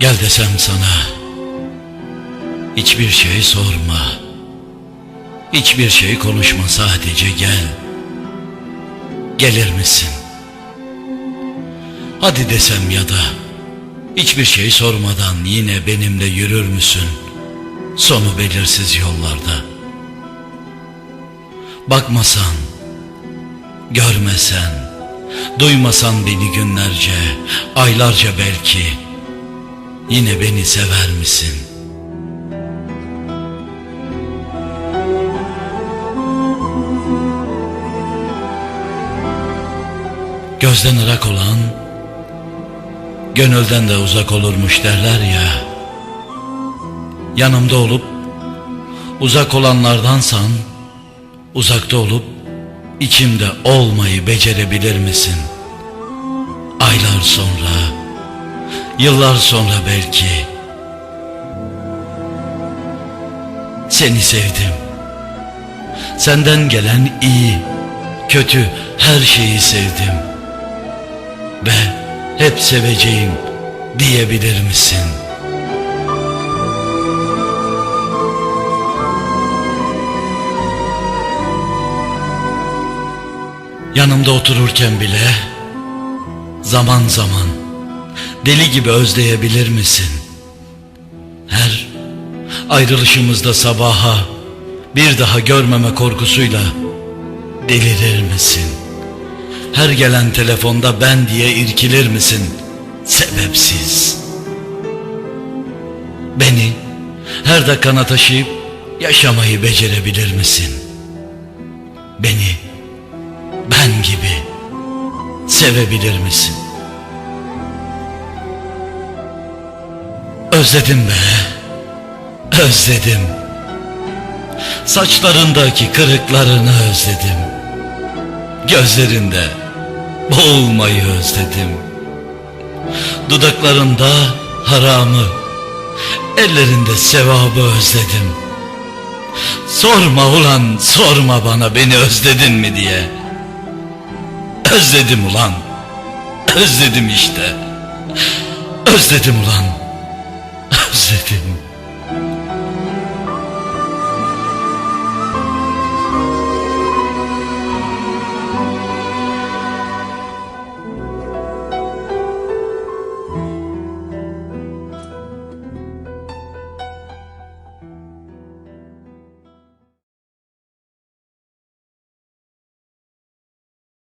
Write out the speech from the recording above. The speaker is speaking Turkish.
Gel desem sana Hiçbir şey sorma Hiçbir şey konuşma sadece gel Gelir misin? Hadi desem ya da Hiçbir şey sormadan yine benimle yürür müsün? Sonu belirsiz yollarda Bakmasan Görmesen Duymasan beni günlerce Aylarca belki Yine beni sever misin? Gözden ırak olan Gönülden de uzak olurmuş derler ya Yanımda olup Uzak olanlardansan Uzakta olup içimde olmayı becerebilir misin? Aylar sonra Yıllar sonra belki Seni sevdim Senden gelen iyi Kötü her şeyi sevdim Ve hep seveceğim Diyebilir misin? Yanımda otururken bile Zaman zaman Deli gibi özleyebilir misin? Her ayrılışımızda sabaha bir daha görmeme korkusuyla delirir misin? Her gelen telefonda ben diye irkilir misin? Sebepsiz. Beni her dakikana taşıyıp yaşamayı becerebilir misin? Beni ben gibi sevebilir misin? Özledim be. Özledim. Saçlarındaki kırıklarını özledim. Gözlerinde boğulmayı özledim. Dudaklarında haramı, ellerinde sevabı özledim. Sorma ulan sorma bana beni özledin mi diye. Özledim ulan. Özledim işte. Özledim ulan. Christian